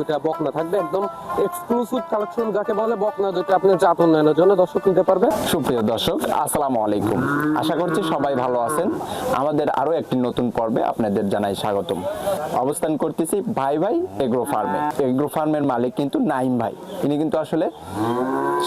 দুইটা বকনা থাকবে, একদম এক্সক্লুসিভ কালেকশন যাকে বলে বকনা দুইটা আপনি জাত উন্নয়নের জন্য দর্শক নিতে পারবে সুপ্রিয় দর্শক, আসসালামু আলাইকুম। আশা করছি সবাই ভালো আছেন। আমাদের আরও একটি নতুন পর্বে আপনাদের জানাই স্বাগতম। অবস্থান করতেছি ভাই ভাই এগ্রো ফার্মে। এগ্রো ফার্মের মালিক কিন্তু নাইম ভাই। তিনি কিন্তু আসলে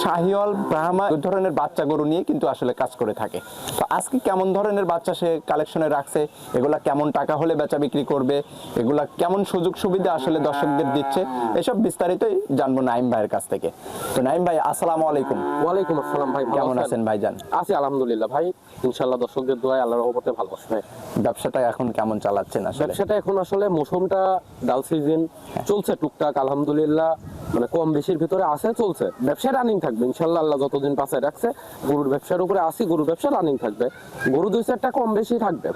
শাহিওয়াল, ব্রাহ্মা ধরনের বাচ্চা গরু নিয়ে কিন্তু আসলে কাজ করে থাকে। তো আজকে কেমন ধরনের বাচ্চা সে কালেকশনে রাখছে? এগুলা কেমন টাকা হলে বেচা বিক্রি করবে? এগুলা কেমন সুযোগ সুবিধা আসলে দর্শকদের দিচ্ছে? এসব বিস্তারিতই জানব নাইম ভাইয়ের কাছ থেকে। তো নাইম ভাই আসসালাম আলাইকুম। ওয়ালাইকুম আসসালাম ভাই কেমন আছেন? ভাই ভাইজান? আছি আলহামদুলিল্লাহ ভাই ইনশাল্লাহ দর্শকদের দোয়ায় আল্লাহর রহমতে ভালো আছে ভাই। ব্যবসাটা এখন কেমন চালাচ্ছেন আসলে? ব্যবসাটা এখন আসলে মৌসুমটা ডাল সিজন চলছে টুকটাক আলহামদুলিল্লাহ। মানে কম বেশির ভিতরে আছে চলছে। ব্যবসা রানিং থাকবে ইনশাল্লাহ আল্লাহ যতদিন পাশে রাখছে গরুর ব্যবসার উপরে আসি গরুর ব্যবসা রানিং থাকবে। গরু দুই চারটা কম বেশি থাকবে।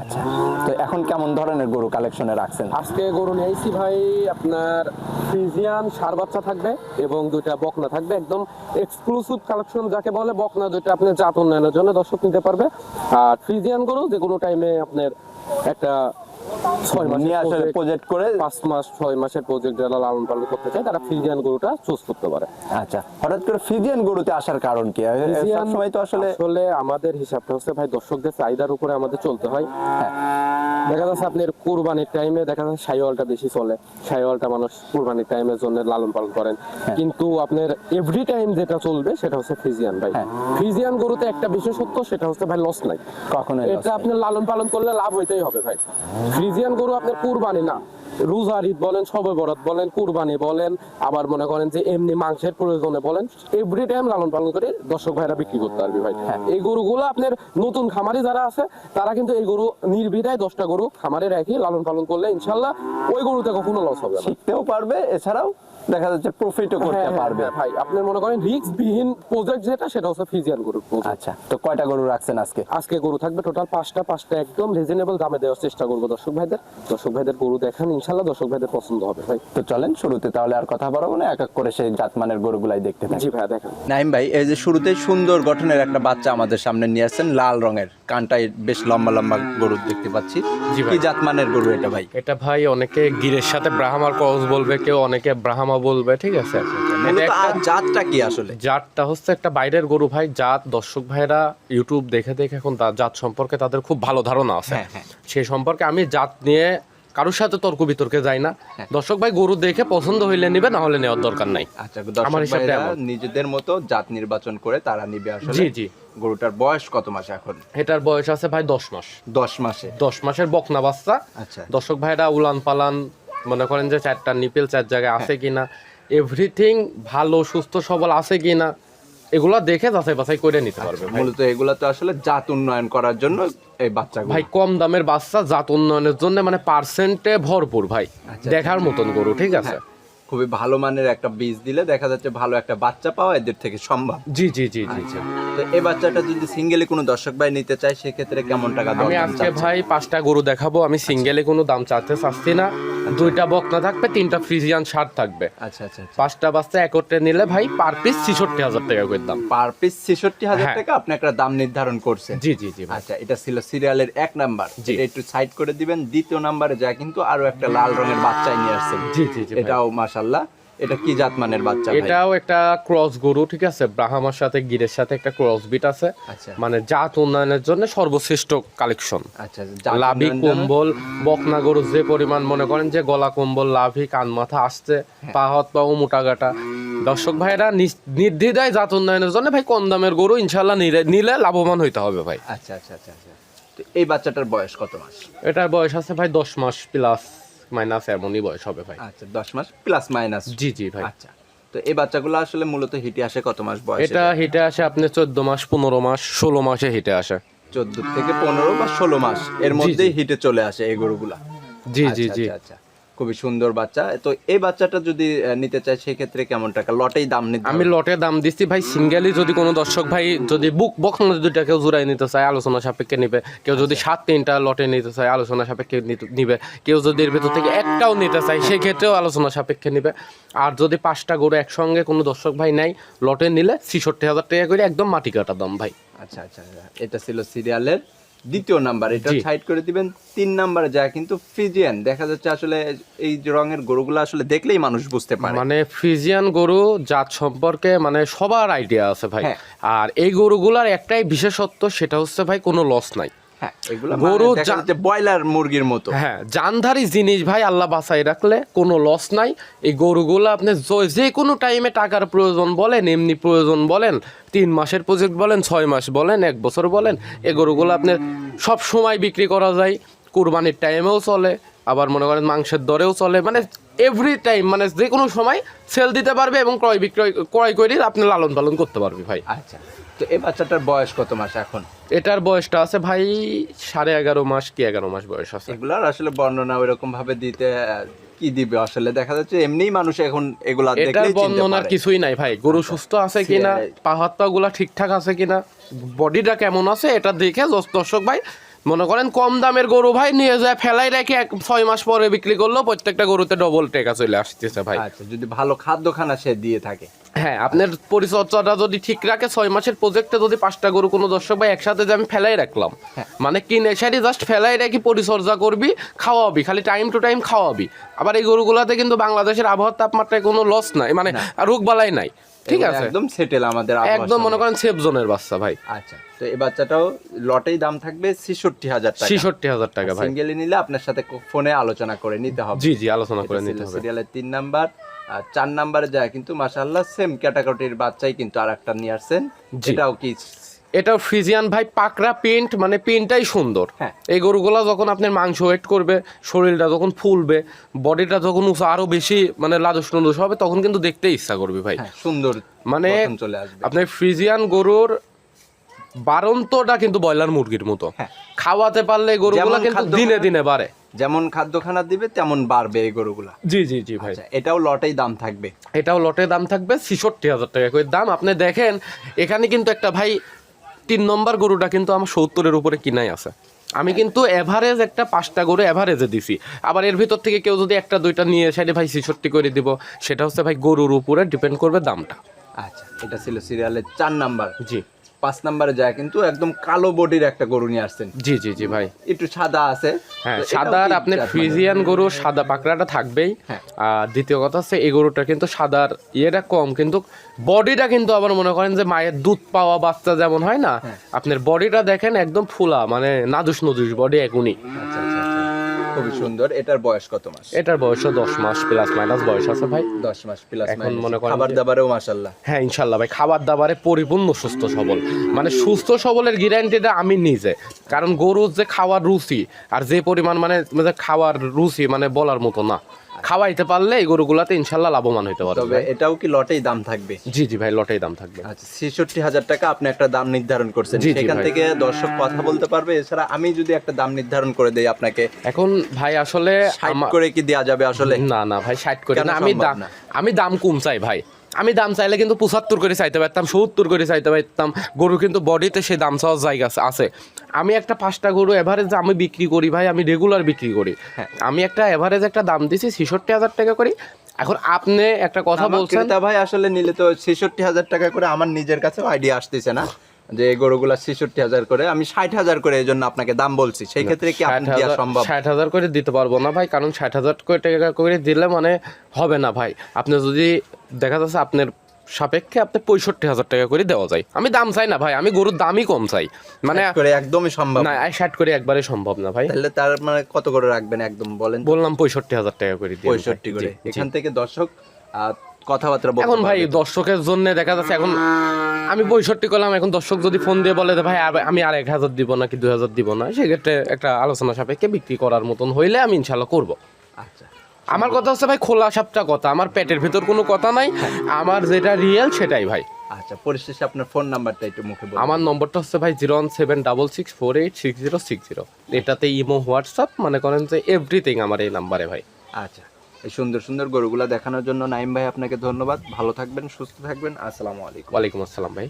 আচ্ছা। তো এখন কেমন ধরনের গরু কালেকশনে রাখছেন? আজকে গরু নিয়ে আইছি ভাই আপনার ফ্রিজিয়ান সার বাচ্চা থাকবে এবং দুইটা বকনা থাকবে একদম এক্সক্লুসিভ কালেকশন যাকে বলে বকনা দুইটা আপনি জাত উন্নয়নের জন্য দর্শক নিতে পারবে। আর ফ্রিজিয়ান গরু যে কোনো টাইমে আপনার একটা ছয় মাসের নিয়ে আসার project, প্রজেক্ট করে পাঁচ মাস ছয় মাসের প্রজেক্ট যারা লালন পালন করতে চায় তারা ফ্রিজিয়ান গরুটা চুজ করতে পারে। আচ্ছা হঠাৎ করে ফিজিয়ান গরুতে আসার কারণ কি? ফ্রিজিয়ান তো আসলে আসলে আমাদের হিসাবটা হচ্ছে ভাই দর্শকদের চাহিদার উপরে আমাদের চলতে হয়। হ্যাঁ, দেখা যাচ্ছে আপনার কুরবানির টাইমে দেখা যাচ্ছে সাইওয়ালটা বেশি চলে। সাইওয়ালটা মানুষ কুরবানির টাইমের জন্য লালন পালন করেন। কিন্তু আপনার এভরি টাইম যেটা চলবে সেটা হচ্ছে ফ্রিজিয়ান ভাই। হ্যাঁ। ফ্রিজিয়ান গরুতে একটা বিশেষত্ব সেটা হচ্ছে ভাই লস নাই। loss এটা নেই। আপনার লালন পালন করলে লাভ হইতেই হবে ভাই। ফ্রিজিয়ান গরু আপনার কুরবানি না। রোজার ঈদ বলেন সবে বরাত বলেন কুরবানি বলেন আবার মনে করেন যে এমনি মাংসের প্রয়োজনে বলেন এভরি টাইম লালন পালন করে দর্শক ভাইরা বিক্রি করতে পারবে ভাই। হ্যাঁ। এই গরুগুলো আপনার নতুন খামারে যারা আছে তারা কিন্তু এই গরু নির্বিধায় দশটা গরু খামারে রেখে লালন পালন করলে ইনশাল্লাহ ওই গরুতে কখনো লস হবে না। শিখতেও পারবে এছাড়াও দেখা যাচ্ছে প্রফিটও করতে হ্যাঁ, হ্যাঁ, পারবে। হ্যাঁ, ভাই আপনি মনে করেন রিস্ক বিহীন প্রজেক্ট যেটা সেটা হচ্ছে ফিজিয়ান project। আচ্ছা তো কয়টা গরু রাখছেন আজকে? আজকে গরু থাকবে টোটাল পাঁচটা পাঁচটা একদম রিজনেবল দামে দেওয়ার চেষ্টা করব দর্শক ভাইদের। দর্শক ভাইদের গরু দেখান ইনশাল্লাহ দর্শক ভাইদের পছন্দ হবে ভাই। তো চলেন শুরুতে তাহলে আর কথা বাড়াবো না এক এক করে সেই জাতমানের গরুগুলাই দেখতে থাকি। জি ভাই দেখেন। নাইম ভাই এই যে শুরুতে সুন্দর গঠনের একটা বাচ্চা আমাদের সামনে নিয়ে আসছেন লাল রঙের। কানটাই বেশ লম্বা লম্বা গরু দেখতে পাচ্ছি। জি ভাই। কি জাতমানের গরু এটা ভাই? এটা ভাই অনেকে গিরের সাথে ব্রাহ্মার ক্রস বলবে কেউ অনেকে ব্রাহ্মা বলবে ঠিক আছে? এটা মূলত একটা জাতটা কি আসলে? জাতটা হচ্ছে একটা বাইরের গরু ভাই জাত দর্শক ভাইরা ইউটিউব দেখে দেখে এখন তা- জাত সম্পর্কে তাদের খুব ভালো ধারণা আছে। হ্যাঁ, হ্যাঁ। সেই সম্পর্কে আমি জাত নিয়ে কারোর সাথে তর্ক বিতর্কে যাই না। হ্যাঁ। দর্শক ভাই গরু দেখে পছন্দ হইলে নিবে না হলে নেওয়ার দরকার নাই। আচ্ছা আমার হিসাবটা এমন। নিজেদের মতো জাত নির্বাচন করে তারা নিবে আসলে। জি জি। গরুটার বয়স কত মাস এখন? এটার বয়স আছে ভাই দশ মাস। দশ মাসে? দশ মাসের বকনা বাচ্চা। আচ্ছা। দর্শক ভাইরা উলান পালান মনে করেন যে চারটা নিপেল চার জায়গায় আছে কিনা এভরিথিং ভালো সুস্থ সবল আছে কিনা এগুলা দেখে যাচাই বাছাই করে নিতে পারবে মূলত এগুলা তো আসলে জাত উন্নয়ন করার জন্য এই বাচ্চা ভাই কম দামের বাচ্চা জাত উন্নয়নের জন্য মানে পার্সেন্টে ভরপুর ভাই আচ্ছা। দেখার মতন গরু ঠিক আছে? খুবই ভালো মানের একটা বীজ দিলে দেখা যাচ্ছে ভালো একটা বাচ্চা পাওয়া এদের থেকে সম্ভব। জি জি জি জি আচ্ছা তো এই বাচ্চাটা যদি সিঙ্গেলি কোনো দর্শক ভাই নিতে চায় সেক্ষেত্রে কেমন টাকা আমি আজকে ভাই পাঁচটা গরু দেখাবো আমি সিঙ্গেলে কোনো দাম চাইতে চাচ্ছি না। দুইটা বকনা থাকবে তিনটা ফ্রিজিয়ান শার্ট থাকবে। আচ্ছা আচ্ছা আচ্ছা। পাঁচটা বাচ্চা একত্রে নিলে ভাই পার পিস ছিষট্টি হাজার টাকা করে দাম। পার পিস ছেষট্টি হাজার হ্যাঁ। টাকা আপনি একটা দাম নির্ধারণ করছেন। জি জি জি আচ্ছা এটা ছিল সিরিয়ালের এক নাম্বার জি। এটা একটু সাইড করে দিবেন দ্বিতীয় নাম্বারে যা কিন্তু আরও একটা লাল রঙের বাচ্চাই নিয়ে আসছেন। জি জি জি এটাও এটাও মাশাল্লাহ এটা কি জাত মানের বাচ্চা এটাও একটা ক্রস গরু ঠিক আছে? ব্রাহ্মার সাথে গিরের সাথে একটা ক্রস বিট আছে। আচ্ছা। মানে জাত উন্নয়নের জন্য সর্বশ্রেষ্ঠ কালেকশন। আচ্ছা লাভি কম্বল বকনা গরু যে পরিমাণ মনে করেন যে গলা কম্বল লাভি কান মাথা আসছে হ্যাঁ। পা হাত পা ও মোটা গাটা। দর্শক ভাইরা নির্দ্বিধায় জাত উন্নয়নের জন্য ভাই কম দামের গরু ইনশাল্লাহ নিলে- লাভবান হইতে হবে ভাই। আচ্ছা আচ্ছা আচ্ছা আচ্ছা। এই বাচ্চাটার বয়স কত মাস? এটার বয়স আছে ভাই দশ মাস প্লাস মাইনাস এমনই বয়স হবে ভাই। আচ্ছা দশ মাস প্লাস মাইনাস জি জি ভাই। আচ্ছা তো এই বাচ্চাগুলো আসলে মূলত হিটে আসে কত মাস বয়স? এটা হিটে আসে আপনি চোদ্দ মাস পনেরো মাস ষোলো মাসে হিটে আসে। চোদ্দ থেকে পনেরো বা ষোলো মাস এর মধ্যেই হিটে চলে আসে এই গরুগুলা। জি জি আচ্ছা, জি। আচ্ছা, আচ্ছা। খুবই সুন্দর বাচ্চা। তো এই বাচ্চাটা যদি নিতে চায় সেক্ষেত্রে কেমন টাকা? লটেই দাম নিতে আমি? লটে দাম দিচ্ছি ভাই সিঙ্গেলি যদি কোনো দর্শক ভাই যদি বুক বক্স দুইটা কেউ জোড়াই নিতে চায় আলোচনা সাপেক্ষে নিবে। কেউ যদি আচ্ছা। সাত তিনটা লটে নিতে চায় আলোচনা সাপেক্ষে নিবে। কেউ যদি এর ভেতর থেকে একটাও নিতে চায় সেক্ষেত্রেও আলোচনা সাপেক্ষে নিবে। আর যদি পাঁচটা গরু একসঙ্গে কোনো দর্শক ভাই নাই লটে নিলে ছিষট্টি হাজার টাকা করে একদম মাটি কাটা দাম ভাই। আচ্ছা আচ্ছা আচ্ছা। এটা ছিল সিরিয়ালের দ্বিতীয় নাম্বার এটা সাইড করে দিবেন। তিন নাম্বার যা কিন্তু ফিজিয়ান দেখা যাচ্ছে আসলে এই যে রঙের গরুগুলো আসলে দেখলেই মানুষ বুঝতে পারে। মানে ফ্রিজিয়ান গরু জাত সম্পর্কে মানে সবার আইডিয়া আছে ভাই। হ্যাঁ। আর এই গরুগুলার একটাই বিশেষত্ব সেটা হচ্ছে ভাই কোনো লস নাই। গরু গরু ব্রয়লার মুরগির মতো। হ্যাঁ জানধারি জিনিস ভাই আল্লাহ বাসাই রাখলে কোনো লস নাই। এই গরুগুলো আপনি যে কোনো টাইমে টাকার প্রয়োজন বলেন এমনি প্রয়োজন বলেন তিন মাসের প্রজেক্ট বলেন ছয় মাস বলেন এক বছর বলেন এই গরুগুলো আপনি সব সময় বিক্রি করা যায় কুরবানির টাইমেও চলে আবার মনে করেন মাংসের দরেও চলে মানে এভরি টাইম মানে যে কোনো সময় সেল দিতে পারবে এবং ক্রয় বিক্রয় ক্রয় করে আপনি লালন পালন করতে পারবে ভাই। আচ্ছা। তো এই বাচ্চাটার বয়স কত মাস এখন? এটার বয়সটা আছে ভাই সাড়ে এগারো মাস কি এগারো মাস বয়স আছে। এগুলার আসলে বর্ণনা ওইরকম ভাবে দিতে কি দিবে? আসলে দেখা যাচ্ছে এমনিই মানুষ এখন এগুলা এটার বর্ণনার কিছুই নাই ভাই। গরু সুস্থ আছে কিনা পা হাত পা গুলা ঠিকঠাক আছে কিনা বডিটা কেমন আছে এটা দেখে দর্শক ভাই মনে করেন কম দামের গরু ভাই নিয়ে যায় ফেলাই রেখে এক ছয় মাস পরে বিক্রি করল প্রত্যেকটা গরুতে ডবল টেকা চলে আসতেছে ভাই। আচ্ছা যদি ভালো খাদ্য খানা সে দিয়ে থাকে। হ্যাঁ আপনার পরিচর্যাটা যদি ঠিক রাখে ছয় মাসের প্রজেক্টে যদি পাঁচটা গরু কোনো দর্শক ভাই একসাথে যে আমি ফেলাই রাখলাম হ্যাঁ। মানে কিনে সারি জাস্ট ফেলাই রেখে পরিচর্যা করবি খাওয়াবি খালি টাইম টু টাইম খাওয়াবি। আবার এই গরুগুলাতে কিন্তু বাংলাদেশের আবহাওয়ার তাপমাত্রায় কোনো লস নাই মানে রোগ বালাই নাই। ঠিক আছে। একদম সেটেল আমাদের একদম মনে করেন সেফ জোনের বাচ্চা ভাই। আচ্ছা তো এই বাচ্চাটাও লটেই দাম থাকবে ছেষট্টি হাজার টাকা। ছিষট্টি হাজার টাকা ভাই। সিঙ্গেলি নিলে আপনার সাথে ফোনে আলোচনা করে নিতে হবে। জি জি আলোচনা করে নিতে হবে। সিরিয়ালের তিন নাম্বার আর চার নাম্বারে যায় কিন্তু মাশাআল্লাহ সেম ক্যাটাগরির বাচ্চাই কিন্তু আর একটা নিয়ে আসছেন। যেটাও এটাও কি এটা ফ্রিজিয়ান ভাই পাকড়া পেন্ট মানে প্রিন্টটাই সুন্দর। হ্যাঁ। এই গরুগুলা যখন আপনার মাংস ওয়েট করবে শরীরটা যখন ফুলবে বডিটা যখন আরও বেশি মানে লাদুস নদুস হবে তখন কিন্তু দেখতে ইচ্ছা করবে ভাই। হ্যাঁ সুন্দর মানে আপনার ফ্রিজিয়ান গরুর বারন্তটা কিন্তু ব্রয়লার মুরগির মতো। হ্যাঁ। খাওয়াতে পারলে গরুগুলা কিন্তু দিনে দিনে বাড়ে। যেমন খাদ্য খানা দিবে তেমন বাড়বে এই গরুগুলা। জি জি জি ভাই। আচ্ছা এটাও লটেই দাম থাকবে। এটাও লটে দাম থাকবে ছিষট্টি হাজার টাকা করে। দাম আপনি দেখেন এখানে কিন্তু একটা ভাই তিন নম্বর গরুটা কিন্তু আমার সত্তরের উপরে কিনাই আছে। আমি কিন্তু এভারেজ একটা পাঁচটা গরু এভারেজে দিছি। আবার এর ভিতর থেকে কেউ যদি একটা দুইটা নিয়ে সেটা ভাই ছিষট্টি করে দিব সেটা হচ্ছে ভাই গরুর উপরে ডিপেন্ড করবে দামটা। আচ্ছা এটা ছিল সিরিয়ালের চার নাম্বার। জি। পাঁচ নাম্বারে যায় কিন্তু একদম কালো বডির একটা গরু নিয়ে আসছেন জি জি জি ভাই একটু সাদা আছে হ্যাঁ সাদার কি আপনার মানে? ফ্রিজিয়ান গরু সাদা পাকড়াটা থাকবেই হ্যাঁ। আর দ্বিতীয় কথা হচ্ছে এই গরুটা কিন্তু সাদার ইয়েটা কম কিন্তু বডিটা কিন্তু আবার মনে করেন যে মায়ের দুধ পাওয়া বাচ্চা যেমন হয় না হ্যাঁ। আপনার বডিটা দেখেন একদম ফুলা মানে নাদুস নদুস বডি এখনই আচ্ছা আচ্ছা আচ্ছা খুবই সুন্দর। এটার বয়স কত মাস? এটার দশ মাস প্লাস মাইনাস বয়স আছে ভাই। দশ মাস প্লাস এখন মনে করেন খাবার দাবারেও হ্যাঁ ইনশাল্লাহ ভাই খাবার দাবারে পরিপূর্ণ সুস্থ সবল। মানে সুস্থ সবলের গ্যারান্টিটা আমি নিজে। কারণ গরুর যে খাওয়ার রুচি আর যে পরিমাণ মানে মানে খাওয়ার রুচি মানে বলার মতো না। খাওয়াইতে পারলে এই গরুগুলাতে ইনশাল্লাহ লাভবান হইতে পারবে। তবে এটাও কি লটেই দাম থাকবে? জি জি ভাই লটেই দাম থাকবে। আচ্ছা ছেষট্টি হাজার টাকা আপনি একটা দাম নির্ধারণ করছেন। সেখান থেকে দর্শক কথা বলতে পারবে। এছাড়া আমি যদি একটা দাম নির্ধারণ করে দেই আপনাকে এখন ভাই আসলে করে কি দেওয়া যাবে আসলে? না না ভাই ষাট করে না। আমি দাম আমি দাম কম চাই ভাই। আমি দাম চাইলে কিন্তু পঁচাত্তর করে চাইতে পারতাম সত্তর করে চাইতে পারতাম। গরু কিন্তু বডিতে সে দাম চাওয়ার জায়গা আছে- আমি একটা পাঁচটা গরু অ্যাভারেজ আমি বিক্রি করি ভাই আমি রেগুলার বিক্রি করি। হ্যাঁ। আমি একটা অ্যাভারেজ একটা দাম দিছি ছেষট্টি হাজার টাকা করি। এখন আপনি একটা কথা বলছেন তা ভাই আসলে নিলে তো ছেষট্টি হাজার টাকা করে আমার নিজের কাছে আইডিয়া আসতেছে না। যে গরুগুলা ছেষট্টি হাজার করে আমি ষাট হাজার করে এই জন্য আপনাকে দাম বলছি। সেই ক্ষেত্রে কি আপনি দেওয়া সম্ভব? ষাট হাজার করে দিতে পারব না ভাই কারণ ষাট হাজার করে টাকা করে দিলে মানে হবে না ভাই। আপনি যদি দেখা যাচ্ছে আপনার সাপেক্ষে আপনি পঁয়ষট্টি হাজার টাকা করে দেওয়া যায়। আমি দাম চাই না ভাই আমি গরুর দামই কম চাই। মানে করে একদমই সম্ভব না ষাট করে একবারে সম্ভব না ভাই। তাহলে তার মানে কত করে রাখবেন একদম বলেন বললাম পঁয়ষট্টি হাজার টাকা করে পঁয়ষট্টি করে। এখান থেকে দর্শক কথাবার্তা বলতে এখন ভাই দর্শকের জন্য দেখা যাচ্ছে এখন আমি পঁয়ষট্টি করলাম এখন দর্শক যদি ফোন দিয়ে বলে ভাই আমি আর এক হাজার দিব না কি দুই হাজার দিব না? সেক্ষেত্রে একটা আলোচনা সাপেক্ষে বিক্রি করার মতন হইলে আমি ইনশাল্লাহ করব। আচ্ছা। আমার কথা হচ্ছে ভাই খোলা সাপটা কথা। আমার পেটের ভেতর কোনো কথা নাই। আমার যেটা রিয়েল সেটাই ভাই। আচ্ছা পরিশেষে আপনার ফোন নাম্বারটা একটু মুখে বলুন। আমার নম্বরটা হচ্ছে ভাই zero one seven double six four eight six zero six zero এটাতে ইমো হোয়াটসঅ্যাপ মনে করেন যে এভরিথিং আমার এই নাম্বারে ভাই। আচ্ছা। এই সুন্দর সুন্দর গরুগুলা দেখানোর জন্য নাইম ভাই আপনাকে ধন্যবাদ। ভালো থাকবেন, সুস্থ থাকবেন। আসসালামু আলাইকুম। ওয়ালাইকুম আসসালাম ভাই।